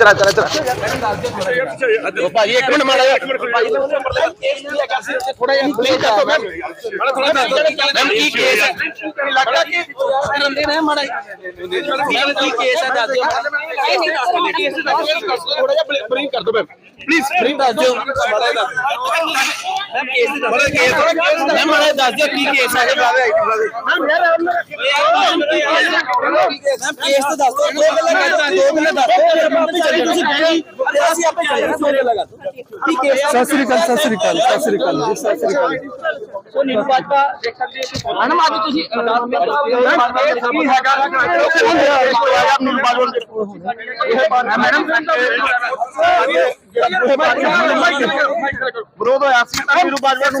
ਤੇਰਾ ਤੇਰਾ ਤੇਰਾ ਭਾਈ ਇੱਕ ਮਿੰਟ ਮਾੜਾ ਇੱਕ ਮਿੰਟ ਭਾਈ ਕੇਸ ਕੀ ਹੈਗਾ ਸੀ? ਥੋੜਾ ਜਿਹਾ ਪਲੀਜ਼ ਦੱਸੋ ਮੈਮ ਥੋੜਾ ਮੈਮ ਕੀ ਕੇਸ ਹੈ ਲੱਗਦਾ ਕਿ ਰੰਦੇ ਨੇ ਮਾੜਾ ਮੈਮ ਕੀ ਕੇਸ ਹੈ ਦੱਸ ਦਿਓ ਥੋੜਾ ਜਿਹਾ ਬਰੀਫ ਕਰ ਦਿਓ ਮੈਮ ਪਲੀਜ਼ ਬਰੀਫ ਦੱਸ ਦਿਓ ਮਾੜਾ ਦੱਸ ਮੈਮ ਕੇਸ ਮਾੜਾ ਕੇਸ ਮੈਮ ਮਾੜਾ ਦੱਸ ਦਿਓ ਕੀ ਕੇਸ ਹੈ ਮੈਮ ਯਾਰ ਮੈਮ ਕੇਸ ਤਾਂ ਦੱਸ ਦਿਓ ਦੋ ਗੱਲਾਂ ਕਰ ਦੋ ਗੱਲਾਂ ਦੱਸ ਦਿਓ ਚੱਲੇ ਤੁਸੀਂ ਬੈਠੀ ਅਸੀਂ ਆਪੇ ਚੱਲੇ ਸਵੇਰੇ ਲਗਾ ਕੀ ਕੇਸ ਸਤਿ ਸ੍ਰੀ ਅਕਾਲ ਸਤਿ ਸ੍ਰੀ ਅਕਾਲ ਸਤਿ ਸ੍ਰੀ ਅਕਾਲ ਸਤਿ ਸ੍ਰੀ ਅਕਾਲ ਸੋ ਨੀਰੂ ਬਾਜਵਾ ਦੇਖ ਸਕਦੇ ਹੋ ਮੈਡਮ ਅੱਜ ਤੁਸੀਂ ਅਰਦਾਸ ਵਿੱਚ ਕੀ ਹੈਗਾ ਨੀਰੂ ਬਾਜਵਾ ਮੈਡਮ ਵਿਰੋਧ ਹੋਇਆ ਸੀ ਨੀਰੂ ਬਾਜਵਾ ਨੂੰ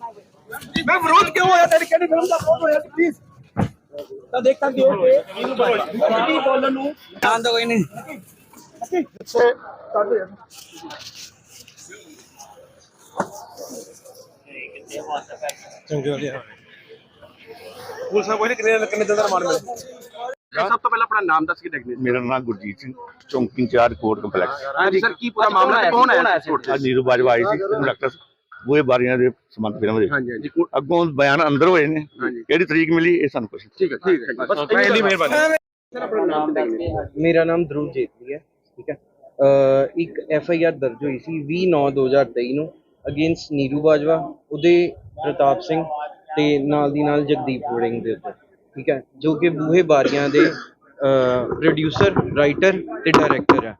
ਮੈਂ ਤੇ ਵਿਰੋਧ ਕਿਉਂ ਹੋਇਆ? ਤੇਰੀ ਕਿਹੜੀ ਫਿਲਮ ਦਾ ਵਿਰੋਧ ਹੋਇਆ ਪਲੀਜ਼ ਤਾਂ ਦੇਖ ਸਕਦੇ ਹੋ ਕਿ ਇਹਨੂੰ ਬਾਜੀ ਬੋਲਣ ਨੂੰ? ਜਾਣ ਦੋ ਕੋਈ ਨਹੀਂ। ਪੁਲਿਸ ਨੇ ਕੋਈ ਨਹੀਂ ਕਿੰਨੇ ਕਿੰਨੇ ਦਿਨ ਦਾ ਰਿਮਾਂਡ ਮਿਲਿਆ? ਸਭ ਤੋਂ ਪਹਿਲਾਂ ਆਪਣਾ ਨਾਮ ਦੱਸ ਕੇ ਡੈਗਨੇ ਮੇਰਾ ਨਾਮ ਗੁਰਜੀਤ ਸਿੰਘ ਚੌਂਕੀ ਇੰਚਾਰਜ ਕੋਰਟ ਕੰਪਲੈਕਸ। ਹਾਂਜੀ ਸਰ ਕੀ ਪੂਰਾ ਮਾਮਲਾ ਹੈ? ਕੌਣ ਆਇਆ ਸੀ ਅੱਜ ਨੀਰੂ ਬਾਜਵਾ ਆਈ ਸੀ ਡਾਕਟਰ ਬੂਹੇ ਬਾਰੀਆਂ ਦੇ ਸੰਬੰਧ ਫਿਲਮ ਦੇ ਹਾਂਜੀ ਹਾਂਜੀ। ਅੱਗੋਂ ਬਿਆਨ ਅੰਦਰ ਹੋਏ ਨੇ। ਕਿਹੜੀ ਤਰੀਕ ਮਿਲੀ ਇਹ ਸਾਨੂੰ ਕੁਛ ਠੀਕ ਹੈ ਠੀਕ ਹੈ ਬਸ ਇੰਨੀ ਮਿਹਰਬਾਨੀ ਸਰ ਆਪਣਾ ਨਾਮ ਦੱਸਦੇ ਮੇਰਾ ਨਾਮ ਧਰੁਵ ਜੇਤਲੀ ਹੈ ਠੀਕ ਹੈ। ਅ, ਇੱਕ ਐਫ ਆਈ ਆਰ ਦਰਜ ਹੋਈ ਸੀ 20 9 2023 ਨੂੰ ਅਗੇਂਸਟ ਨੀਰੂ ਬਾਜਵਾ ਉਹਦੇ ਪ੍ਰਤਾਪ ਸਿੰਘ ਤੇ ਨਾਲ ਦੀ ਨਾਲ ਜਗਦੀਪ ਵੜਿੰਗ ਦੇ ਉੱਤੇ ਠੀਕ ਹੈ। ਜੋ ਕਿ ਬੂਹੇ ਬਾਰੀਆਂ ਦੇ ਪ੍ਰੋਡਿਊਸਰ ਰਾਈਟਰ ਤੇ ਡਾਇਰੈਕਟਰ ਹੈ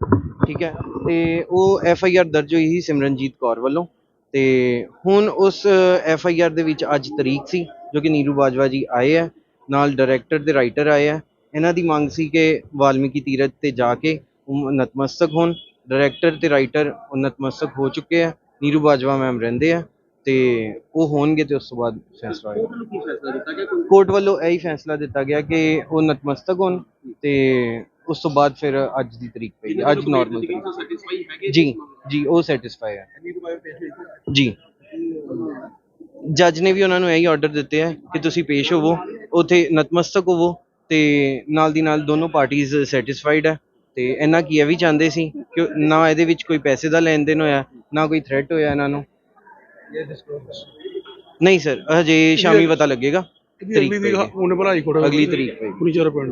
ਠੀਕ ਹੈ। ਤੇ ਉਹ ਐਫ ਆਈ ਆਰ ਦਰਜ ਹੋਈ ਸੀ ਸਿਮਰਨਜੀਤ ਕੌਰ ਵੱਲੋਂ। ਤੇ ਹੁਣ ਉਸ ਐਫ ਆਈ ਆਰ ਦੇ ਵਿੱਚ ਅੱਜ ਤਰੀਕ ਸੀ ਜੋ ਕਿ ਨੀਰੂ ਬਾਜਵਾ ਜੀ ਆਏ ਹੈ ਨਾਲ ਡਾਇਰੈਕਟਰ ਤੇ ਰਾਈਟਰ ਆਏ ਹੈ ਇਹਨਾਂ ਦੀ ਮੰਗ ਸੀ ਕਿ ਵਾਲਮੀਕੀ ਤੀਰਥ ਤੇ ਜਾ ਕੇ ਨਤਮਸਤਕ ਹੋਣ। ਡਾਇਰੈਕਟਰ ਤੇ ਰਾਈਟਰ ਨਤਮਸਤਕ ਹੋ ਚੁੱਕੇ ਆ। ਨੀਰੂ ਬਾਜਵਾ ਮੈਮ ਰਹਿੰਦੇ ਆ ਤੇ ਉਹ ਹੋਣਗੇ ਤੇ ਉਸ ਤੋਂ ਬਾਅਦ ਫੈਸਲਾ ਹੋਏਗਾ। ਕੋਰਟ ਵੱਲੋਂ ਇਹੀ ਫੈਸਲਾ ਦਿੱਤਾ ਗਿਆ ਕਿ ਉਹ ਨਤਮਸਤਕ ਹੋਣ ਤੇ ਉਸ ਤੋਂ ਬਾਅਦ ਫਿਰ ਅੱਜ ਦੀ ਤਰੀਕ ਪਈ। ਅੱਜ ਨਾਰਮਲ ਜੀ ਜੀ ਉਹ ਸੈਟੀਸਫਾਈ ਹੈ ਜੀ। ਜੱਜ ਨੇ ਵੀ ਉਹਨਾਂ ਨੂੰ ਇਹੀ ਆਰਡਰ ਦਿੱਤੇ ਹੈ ਕਿ ਤੁਸੀਂ ਪੇਸ਼ ਹੋਵੋ ਉਥੇ ਨਤਮਸਤਕ ਹੋਵੋ ਤੇ ਨਾਲ ਦੀ ਨਾਲ ਦੋਨੋਂ ਪਾਰਟੀਆਂ ਸੈਟੀਸਫਾਈਡ ਹੈ ਤੇ ਇਹਨਾਂ ਕੀ ਇਹ ਵੀ ਚਾਹੁੰਦੇ ਸੀ ਕਿ ਨਾ ਇਹਦੇ ਵਿੱਚ ਕੋਈ ਪੈਸੇ ਦਾ ਲੈਣ ਦੇਣ ਹੋਇਆ ਨਾ ਕੋਈ ਥ੍ਰੈਟ ਹੋਇਆ ਇਹਨਾਂ ਨੂੰ? ਨਹੀਂ ਸਰ ਹਜੇ ਸ਼ਾਮੀ ਪਤਾ ਲੱਗੇਗਾ। ਤਰੀਕ ਪਈ ਹੈ। ਉਹਨੇ ਬਣਾਈ ਕੋੜਾ ਅਗਲੀ ਤਰੀਕ ਪਈ ਫਰਨੀਚਰ ਪਿੰਡ।